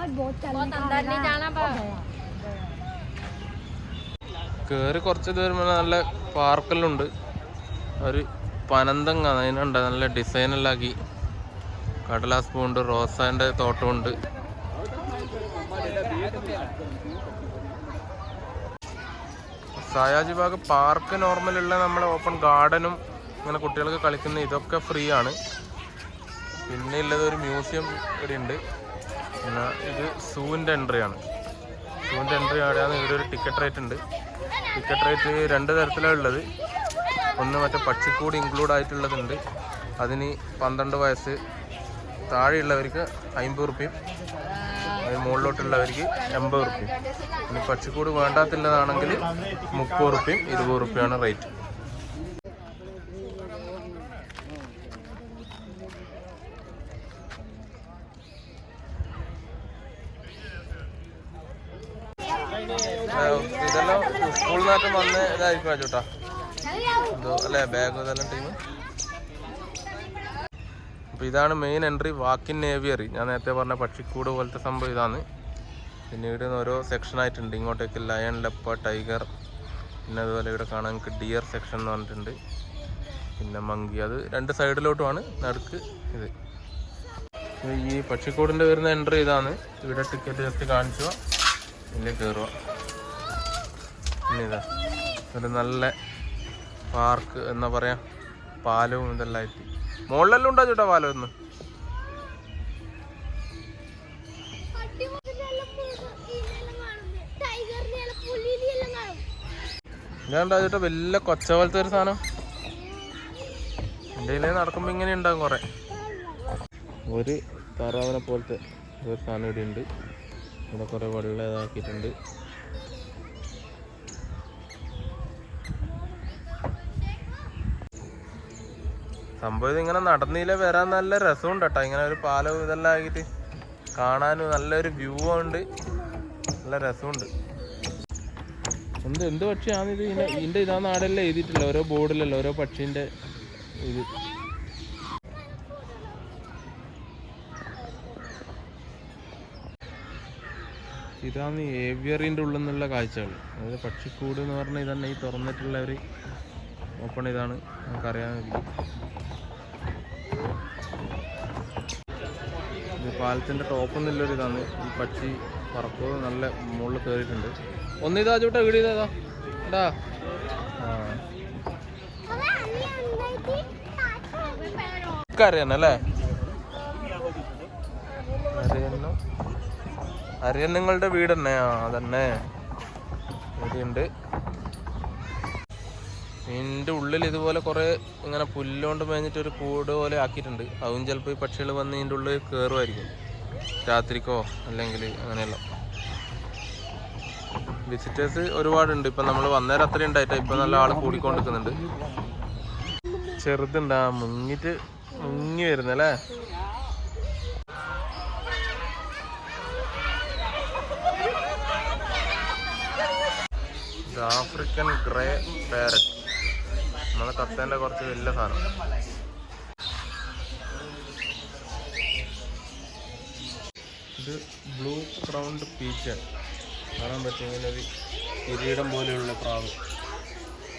बाद बहुत चलने बहुत का अंदर नहीं लगा। जाना पर കയറി കുറച്ച് ദൂരം വരെ നല്ല പാർക്കെല്ലാം ഉണ്ട് ഒരു പനന്തങ്ങ അതിനുണ്ട് നല്ല ഡിസൈനെല്ലാം ആക്കി കടലാസ് പൂണ്ട് റോസാൻ്റെ തോട്ടമുണ്ട് സായാജി ബാഗ് പാർക്ക് നോർമലുള്ള നമ്മുടെ ഓപ്പൺ ഗാർഡനും ഇങ്ങനെ കുട്ടികൾക്ക് കളിക്കുന്ന ഇതൊക്കെ ഫ്രീ ആണ് പിന്നെ ഉള്ളത് ഒരു മ്യൂസിയം ഇവിടെ ഉണ്ട് പിന്നെ ഇത് സൂവിന്റെ എൻട്രി ആണ് സൂവിന്റെ എൻട്രി അവിടെയാണ് ഇവിടെ ഒരു ടിക്കറ്റ് റേറ്റ് ഉണ്ട്. ടിക്കറ്റ് റേറ്റ് രണ്ട് തരത്തിലാണ് ഉള്ളത്. ഒന്ന് മറ്റേ പക്ഷിക്കൂട് ഇൻക്ലൂഡ് ആയിട്ടുള്ളതുണ്ട്. അതിന് പന്ത്രണ്ട് വയസ്സ് താഴെയുള്ളവർക്ക് അമ്പത് റുപ്യയും മുകളിലോട്ടുള്ളവർക്ക് എൺപത് റുപ്യയും. പിന്നെ പക്ഷിക്കൂട് വേണ്ടാത്തുള്ളതാണെങ്കിൽ മുപ്പത് റുപ്യയും ഇരുപത് റുപ്യയാണ് റേറ്റ്. ഇതെല്ലാം സ്കൂളിൽ നിന്നൊക്കെ വന്ന് ഇതായിരിക്കും ചേട്ടാ എന്തോ അല്ലേ ബാഗ് ഇതെല്ലാം ടീം? അപ്പോൾ ഇതാണ് മെയിൻ എൻട്രി വാക്കിൻ നേവിയറി ഞാൻ നേരത്തെ പറഞ്ഞ പക്ഷിക്കൂട് പോലത്തെ സംഭവം ഇതാണ്. പിന്നീട് ഓരോ സെക്ഷൻ ആയിട്ടുണ്ട്. ഇങ്ങോട്ടേക്ക് ലയൺ ലെപ്പ ടൈഗർ പിന്നെ അതുപോലെ ഇവിടെ കാണാൻ നമുക്ക് ഡിയർ സെക്ഷൻ എന്ന് പറഞ്ഞിട്ടുണ്ട്. പിന്നെ മങ്കി അത് രണ്ട് സൈഡിലോട്ടുമാണ് നടുക്ക് ഇത്. ഈ പക്ഷിക്കൂടിന്റെ വരുന്ന എൻട്രി ഇതാണ്. ഇവിടെ ടിക്കറ്റ് ജസ്റ്റ് കാണിച്ചു ഇതിൽ കയറുക ഇതാ. ഒരു നല്ല പാർക്ക് എന്നാ പറയാ പാലവും ഇതെല്ലാം ആയിട്ട് മുകളിലെല്ലാം ഉണ്ടോ ചേട്ടാ പാലം ഒന്ന് ഇതാണ്ടാ ചേട്ടാ വലിയ കൊച്ച പോലത്തെ ഒരു സാധനം? എന്റെ നടക്കുമ്പോ ഇങ്ങനെ ഉണ്ടാകും കുറെ. ഒരു താറാവിനെ പോലത്തെ ഒരു സാധനം ഇവിടെ ഉണ്ട്. ഇവിടെ കുറെ വെള്ളം ഇതാക്കിയിട്ടുണ്ട് സംഭവം ഇങ്ങനെ നടന്നില്ല. വരാൻ നല്ല രസമുണ്ട് കേട്ടോ. ഇങ്ങനെ ഒരു പാലം ഇതെല്ലാം ആയിട്ട് കാണാനും നല്ലൊരു വ്യൂ ഉണ്ട്. നല്ല രസമുണ്ട്. എന്ത് എന്ത് പക്ഷിയാണ് ഇത്? ഇതിന്റെ ഇതാ ആടെല്ലാം എഴുതിയിട്ടില്ല? ഓരോ ബോർഡിലല്ല ഓരോ പക്ഷിന്റെ ഇത്. ഇതാണ് ഏവിയറിന്റെ ഉള്ളിൽ നിന്നുള്ള കാഴ്ചകൾ. അതായത് പക്ഷിക്കൂട് എന്ന് പറഞ്ഞാൽ ഇതന്നെ ഈ തുറന്നിട്ടുള്ള ഒരു ഓപ്പൺ ഇതാണ്. നമുക്കറിയാൻ കഴിയും പാലത്തിന്റെ ടോപ്പ് എന്നുള്ളൊരു ഇതാണ്. ഈ പക്ഷി പറപ്പ് നല്ല മുകളിൽ കയറിയിട്ടുണ്ട് ഒന്നിതാ ചൂട്ടാ വീട് ഇതാ ഇതാ ആ. അറിയണ അറിയാനല്ലേ അറിയാൻ നിങ്ങളുടെ വീട് തന്നെ ആ അതന്നെ. ഇവിടെയുണ്ട് ഇതിന്റെ ഉള്ളിൽ ഇതുപോലെ കുറേ ഇങ്ങനെ പുല്ലുകൊണ്ട് മേഞ്ഞിട്ട് ഒരു കൂട് പോലെ ആക്കിയിട്ടുണ്ട്. അതും ചിലപ്പോൾ ഈ പക്ഷികൾ വന്ന് ഇതിന്റെ ഉള്ളിൽ കയറുമായിരിക്കും രാത്രിക്കോ അല്ലെങ്കിൽ അങ്ങനെയല്ല വിസിറ്റേഴ്സ് ഒരുപാടുണ്ട്. ഇപ്പം നമ്മൾ വന്നേരം അത്രയും ഉണ്ടായിട്ട്. ഇപ്പം നല്ല ആൾ കൂടിക്കൊണ്ടിരിക്കുന്നുണ്ട്. ചെറുതുണ്ട്. ആ മുങ്ങിട്ട് മുങ്ങി വരുന്നല്ലേ ആഫ്രിക്കൻ ഗ്രേ പാരറ്റ്. നമ്മളെ കത്തേന്റെ കുറച്ച് വലിയ സാധനം. ഇത് ബ്ലൂ ക്രൗണ്ട് പീച്ച്. കാണാൻ പറ്റും ഇങ്ങനെ ഒരു കിരീടം പോലെയുള്ള പ്രാവ്.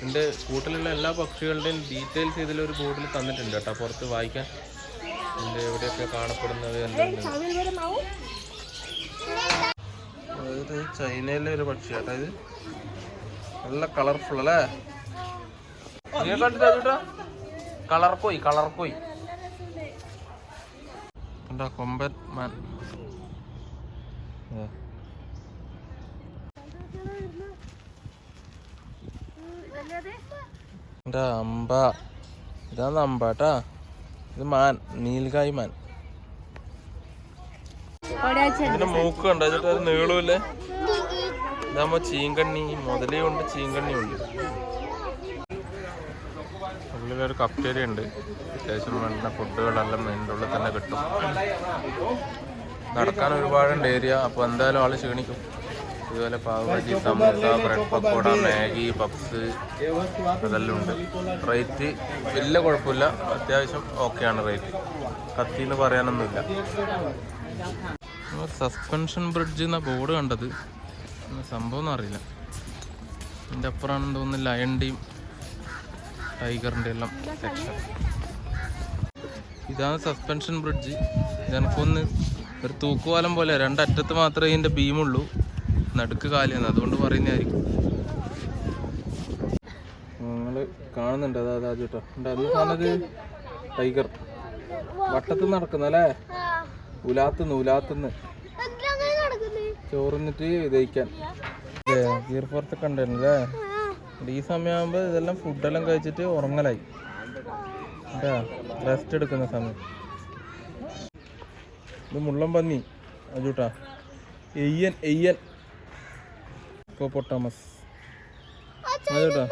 എന്റെ കൂട്ടിലുള്ള എല്ലാ പക്ഷികളുടെയും ഡീറ്റെയിൽസ് ഇതിലൊരു ബോർഡിൽ തന്നിട്ടുണ്ട് കേട്ടോ. പുറത്ത് വായിക്കാൻ. ഇതിന്റെ എവിടെയൊക്കെ കാണപ്പെടുന്നത് അതായത് ചൈനയിലെ ഒരു പക്ഷി കേട്ടോ ഇത്. നല്ല കളർഫുൾ അല്ലേ? നീ കണ്ടിട്ടാ ചേട്ടാ കളർ പോയി കളർ പോയി കണ്ടോ കൊമ്പൻ മാൻ. ഇതാ അമ്പ? ഇതാണ് അമ്പ കേട്ടാ ഇത് മാൻ നീൽകായ് മാൻ. ഇതിന്റെ മൂക്ക് കണ്ടോ? അതിട്ട് അത് നീളൂല്ലേ? ഇതാകുമ്പോ ചീങ്കണ്ണി മുതലേ ഉണ്ട് ചീങ്കണ്ണി ചീങ്കണ്ണിയുണ്ട് ഉള്ളിലൊരു കഫ്റ്റേരിയ ഉണ്ട്. അത്യാവശ്യം വേണ്ട ഫുഡുകളെല്ലാം അതിന്റെ ഉള്ളിൽ തന്നെ കിട്ടും. നടക്കാൻ ഒരുപാടുണ്ട് ഏരിയ അപ്പോൾ എന്തായാലും ആൾ ക്ഷീണിക്കും. ഇതുപോലെ pav bhaji samosa bread pakoda Maggi puffs അതെല്ലാം ഉണ്ട്. റേറ്റ് വലിയ കുഴപ്പമില്ല. അത്യാവശ്യം ഓക്കെയാണ് റേറ്റ് കത്തി എന്ന് പറയാനൊന്നുമില്ല. സസ്പെൻഷൻ ബ്രിഡ്ജ് എന്ന ബോർഡ് കണ്ടത്. സംഭവം ഒന്നും അറിയില്ല. അപ്പുറമാണെന്ന് തോന്നുന്നു ലയണിന്റെയും ടൈഗറിന്റെ എല്ലാം സെക്ഷൻ ഇതാണ് സസ്പെൻഷൻ ബ്രിഡ്ജ് ഇതെനക്കൊന്ന് ഒരു തൂക്കുവാലം പോലെ രണ്ടറ്റത്ത് മാത്രമേ ഇതിന്റെ ബീമുള്ളൂ നടുക്ക് കാലിയാണ് അതുകൊണ്ട് പറയുന്നതായിരിക്കും. നിങ്ങൾ കാണുന്നുണ്ട് അതാ അതാ ചേട്ടാ. അന്ന് പറഞ്ഞത് ടൈഗർ. വട്ടത്ത് നടക്കുന്നല്ലേ ഉലാത്തുനിന്ന് ഉലാത്തുനിന്ന് ചോറിന്നിട്ട് ദഹിക്കാൻ. ഗീർ കണ്ടല്ലേ ഈ സമയമാകുമ്പോൾ ഇതെല്ലാം ഫുഡെല്ലാം കഴിച്ചിട്ട് ഉറങ്ങലായി. റെസ്റ്റ് എടുക്കുന്ന സമയം. ഇത് മുള്ളം പന്നി അജൂട്ടാ. എയ്യൻ എയ്യൻ. പൊട്ടാമസ്. അജൂട്ടാ.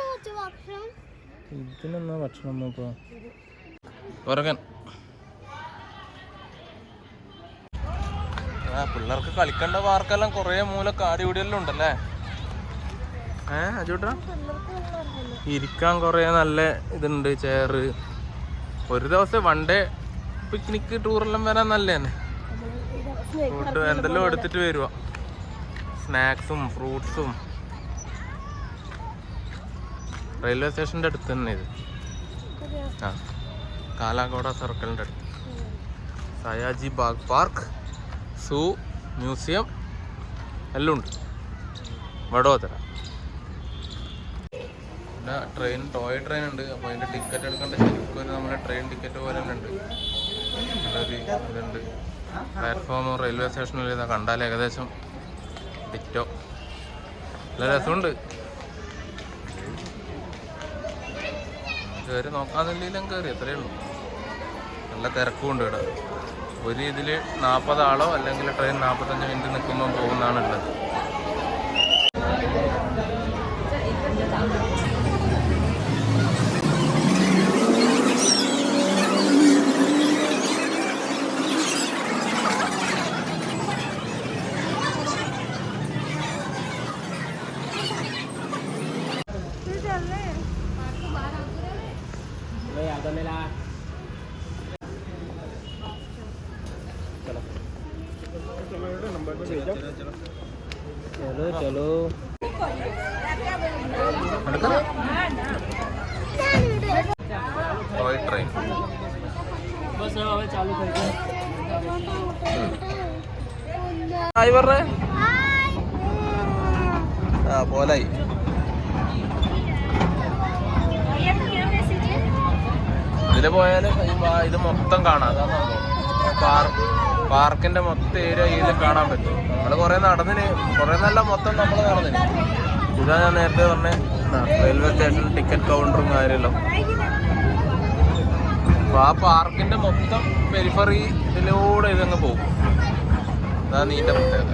ഇതിനെന്നാ ഭക്ഷണം? നോക്കുക ഉറങ്ങൻ. ആ പിള്ളേർക്ക് കളിക്കേണ്ട പാർക്കെല്ലാം കുറേ മൂല കാടി ഉണ്ടല്ലേ? ഏ ഇരിക്കാൻ കുറേ നല്ല ഇതുണ്ട് ചെയറ് ഒരു ദിവസം വൺ ഡേ പിക്നിക്ക് ടൂറെല്ലാം വരാൻ നല്ല ഫുഡ് എന്തെല്ലാം എടുത്തിട്ട് വരുക സ്നാക്സും ഫ്രൂട്ട്സും റെയിൽവേ സ്റ്റേഷന്റെ അടുത്ത് തന്നെ ഇത്. ആ കാലാകോട സർക്കിളിന്റെ അടുത്ത്. Sayaji Baug park zoo museum എല്ലാം ഉണ്ട്. വഡോദര പിന്നെ ട്രെയിൻ ടോയ് ട്രെയിൻ ഉണ്ട്. അപ്പോൾ അതിന്റെ ടിക്കറ്റ് എടുക്കേണ്ട ശരിക്കും ഒരു നമ്മുടെ ട്രെയിൻ ടിക്കറ്റ് പോലെ തന്നെ ഉണ്ട്. ഇതുണ്ട്. പ്ലാറ്റ്ഫോം റെയിൽവേ സ്റ്റേഷനിൽ ഇതാ കണ്ടാൽ ഏകദേശം ഡിറ്റോ നല്ല രസമുണ്ട്. കയറി നോക്കാന്നില്ലെങ്കിലും കയറി അത്രയേ ഉള്ളൂ. നല്ല തിരക്കും ഉണ്ട് ഇവിടെ. ഒരു ഇതിൽ നാൽപ്പതാളോ അല്ലെങ്കിൽ ട്രെയിൻ നാൽപ്പത്തഞ്ച് മിനിറ്റ് നിൽക്കുമ്പോൾ പോകുന്നതാണ് ഉള്ളത് चलो चलो टॉय ट्रेन बस હવે ચાલુ થઈ ગયું ડ્રાઈવર ને હા બોલાય ഇതിൽ പോയാൽ ഇത് മൊത്തം കാണാം. അതാണ് പാർക്ക് പാർക്കിന്റെ മൊത്തം ഏരിയ ഇതിൽ കാണാൻ പറ്റും. നമ്മൾ കുറെ നടന്നിന് കുറെ നല്ല മൊത്തം നമ്മൾ നടന്നിന്. ഇതാ ഞാൻ നേരത്തെ പറഞ്ഞ റെയിൽവേ സ്റ്റേഷൻ ടിക്കറ്റ് കൗണ്ടറും കാര്യമല്ലോ അപ്പൊ ആ പാർക്കിന്റെ മൊത്തം പെരിഫറി ഇതിലൂടെ ഇതങ്ങ് പോകും. അതാണ് ഇതിന്റെ പ്രത്യേകത.